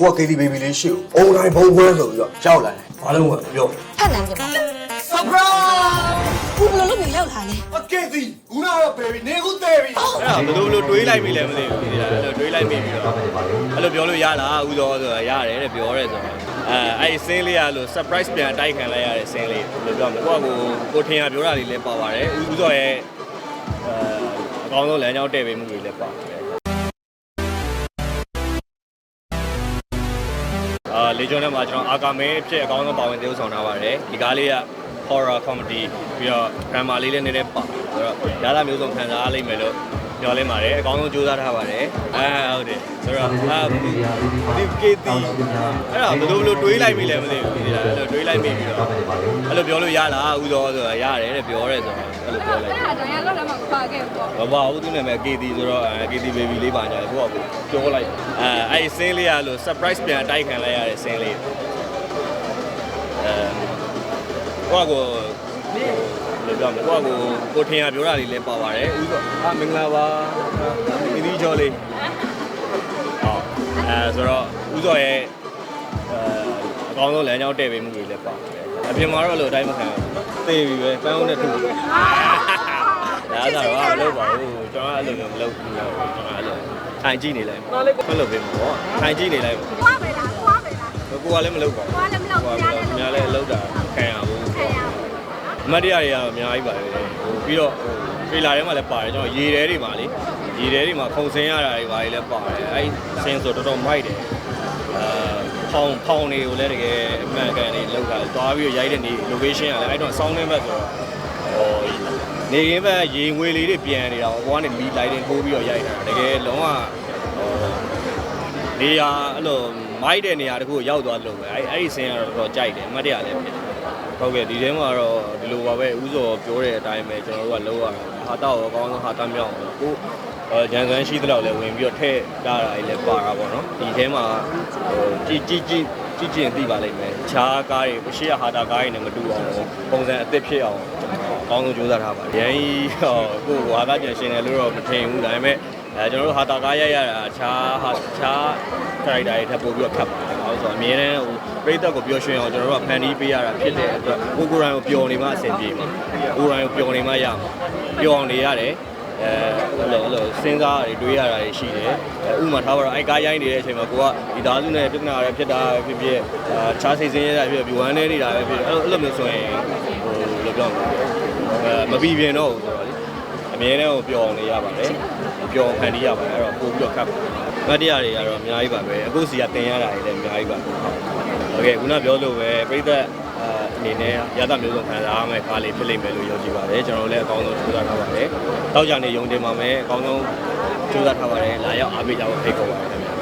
ကိုက KTV ဘေဘီလေးရှိကိုအုံတိုင်းဘုံပွဲဆိုပြီးတော့ရောက်လာတယ်ဘာလို့လဲပြောထပ်နမ်းပြပါ surprise ဘူးဘယ်လိုလုပ်ပြီးရောက်လာလဲအကဲစီဦးနာတော့ baby နေခုသေးပြီအဲ့ဒါဘယ်လိုဘယ်လိုတွေးလိုက်ပြီလဲမသိဘူးဒီလားအဲ့လိုတွေးလိုက်မိပြီးတော့အဲ့လိုပြောလို့ရလားဥသောဆိုတာရတယ်တဲ့ပြောရဲဆိုတော့အဲအဲ့ဒီစင်းလေးကလို့ surprise ပြန်တိုက်ခံလိုက်ရတဲ့စင်းလေးဘယ်လိုပြောမလဲကိုကကိုကိုထင်ရပြောတာလေးလည်းပါပါတယ်ဥသောရဲ့အဲအကောင်းဆုံးလမ်းကြောင်းတဲ့ပေးမှုတွေလည်းပါတယ် အာလေဂျွန်ထဲမှာကျွန်တော်အာကာမဲအဖြစ်အကောင်းဆုံးပါဝင်သရုပ်ဆောင်ထားပါတယ်ဒီကားလေးက horror comedy ပြီးတော့ drama လေးလည်းနည်းနည်းပါဆိုတော့ရတာမျိုးစုံခံစားရလိမ့်မယ်လို့ ညော်လင်းပါတယ်အကောင်းဆုံးကြိုးစားထားပါတယ်အာဟုတ်တယ်ဆိုတော့အာဒီကေတီအဲ့ဒါဘယ်လိုဘယ်လိုတွေးလိုက်ပြီလဲမသိဘူးဒီလားအဲ့လိုတွေးလိုက်မိပြီးတော့အဲ့လိုပြောလို့ရလားဥသောဆိုတာရတယ်တဲ့ပြောရဲဆိုတော့အဲ့လိုပြောလိုက်အဲ့ဒါကြောင့်ရလောက်လည်းမခွာခဲ့ဘူးပေါ့ဘာဘာဘူးသူနာမည်ကေတီဆိုတော့ကေတီဘေဘီလေးပါညာကိုကပြောလိုက်အဲအဲ့ဒီစင်းလေးကလို့ surprise ပြန်တိုက်ခံလိုက်ရတဲ့စင်းလေးအဲကိုကကိုဘယ် လိုပြောမလဲကိုကကိုကိုထင်ရပြောတာလေးလည်းပါပါတယ်ဥသောအာမင်္ဂလာပါဒီဒီကျော်လေးဟောအဲဆိုတော့ဥသောရဲ့အဲအကောင်းဆုံးလမ်းကြောင်းတဲ့ပေးမှုတွေလည်းပါတယ်အပြင်မှာတော့အဲ့လိုအတိုင်းမခံဘူးသေပြီပဲပန်းအောင်နဲ့ထုဒါသာတော့မလုပ်ပါဘူးကျွန်တော်အဲ့လိုမျိုးမလုပ်ဘူးကျွန်တော်အဲ့လိုထိုင်ကြည့်နေလိုက်မလုပ်ပေးမှာပေါ့ထိုင်ကြည့်နေလိုက်ပေါ့ခွာပဲလားခွာပဲလားကိုကလည်းမလုပ်ပါဘူးခွာလည်းမလုပ်ဟိုဘူးကများလည်းလောက်တာခံရဘူးခံရဘူး အမတ်တရားတွေကတော့အများကြီးပါတယ်ဟိုပြီးတော့ဟိုထရေလာထဲမှာလည်းပါတယ်ကျွန်တော်ရေထဲတွေမှာလေရေထဲတွေမှာခုံစင်းရတာတွေပါလေလည်းပါတယ်အဲ့ဆင်းဆိုတော်တော်မိုက်တယ်အာဖောင်ဖောင်တွေကိုလည်းတကယ်အမှန်ကန်လေးလောက်တာသွားပြီးရိုက်တဲ့နေ location ကလည်းအဲ့တော့ဆောင်းနေမဲ့ဆိုတော့ဟိုနေရင်းဘက်ရေငွေလေးတွေပြန်နေတာဟိုကနေမီလိုက်တင်ထိုးပြီးတော့ရိုက်တာတကယ်လုံးဝဟိုနေရာအဲ့လို မိုက်တဲ့နေရာတခုကိုရောက်သွားလို့ပဲအဲ့အဲ့ဒီစင်းကတော့တော်တော်ကြိုက်တယ်အမှတ်တရလည်းဖြစ်တယ်ဟုတ်ကဲ့ဒီထဲမှာတော့ဒီလိုပါပဲဥစောပြောတဲ့အတိုင်းပဲကျွန်တော်တို့ကလုံးဝဟာတောက်ရောအကောင်းဆုံးဟာတမ်းမြောက်အောင်ကိုအဲဂျန်ဆန်ရှိသလောက်လည်းဝင်ပြီးတော့ထည့်တာတာလည်းပါတာပေါ့နော်ဒီထဲမှာဟိုကြည်ကြည်ကြည်ကြည်ကျင်သိပါလိမ့်မယ်ခြားကားတွေရှေ့ကဟာတာကားတွေနဲ့မတူအောင်ပုံစံအသစ်ဖြစ်အောင်အကောင်းဆုံးကြိုးစားထားပါတယ်ရန်ကြီးဟောကိုယ်ဟာကကြင်ရှင်တယ်လို့တော့မထင်ဘူးဒါပေမဲ့ အဲကျွန်တော်တို့ဟာတာကားရိုက်ရတာခြားဟာခြား character တွေထပ်ပို့ပြီးတော့ခတ်ပါတယ်။အဲဆိုတော့အမြဲတမ်းဟိုပရိသတ်ကိုပျော်ရွှင်အောင်ကျွန်တော်တို့ကဖန်တီးပေးရတာဖြစ်တဲ့အတွက်ကိုကိုရိုင်းကိုပျော်နေမှအဆင်ပြေမှာ။ကိုရိုင်းကိုပျော်နေမှရမှာ။ပျော်အောင်နေရတယ်။အဲအဲ့လိုအဲ့လိုစဉ်းစားရတွေတွေးရတာတွေရှိတယ်။အဲဥပမာထားပါတော့အိုက်ကားရိုင်းနေတဲ့အချိန်မှာကိုကဒီသားစုနဲ့ပြဿနာတွေဖြစ်တာပဲဖြစ်ဖြစ်အာခြားစိတ်ဆင်းရဲတာဖြစ်ဖြစ်ဝမ်းနေနေတာပဲဖြစ်ဖြစ်အဲ့လိုအဲ့လိုမျိုးဆိုရင်ဟိုဘယ်လိုပြောမလဲအဲမပြီးပြင်းတော့ဘူးဆိုတော့လေအမြဲတမ်းကိုပျော်အောင်နေရပါတယ်။ ပျော်ဖန်တီးရပါတယ်အဲ့တော့ပို့ပြီးတော့ခတ်ဗတ်တရားတွေကတော့အများကြီးပါပဲအခုစီကတင်ရတာတွေလည်းအများကြီးပါဟုတ်ကဲ့ခုနပြောလို့ပဲပြိသက်အနေနဲ့ရသမျိုးစုံခံစားရမယ်ကားလေးဖြစ်လိမ့်မယ်လို့ယုံကြည်ပါတယ်ကျွန်တော်လည်းအကောင်းဆုံးကြိုးစားထားပါတယ်တောက်ကြနေယုံတင်ပါမယ်အကောင်းဆုံးကြိုးစားထားပါတယ်လာရောက်အားပေးကြဖို့ဖိတ်ခေါ်ပါတယ်ခင်ဗျာ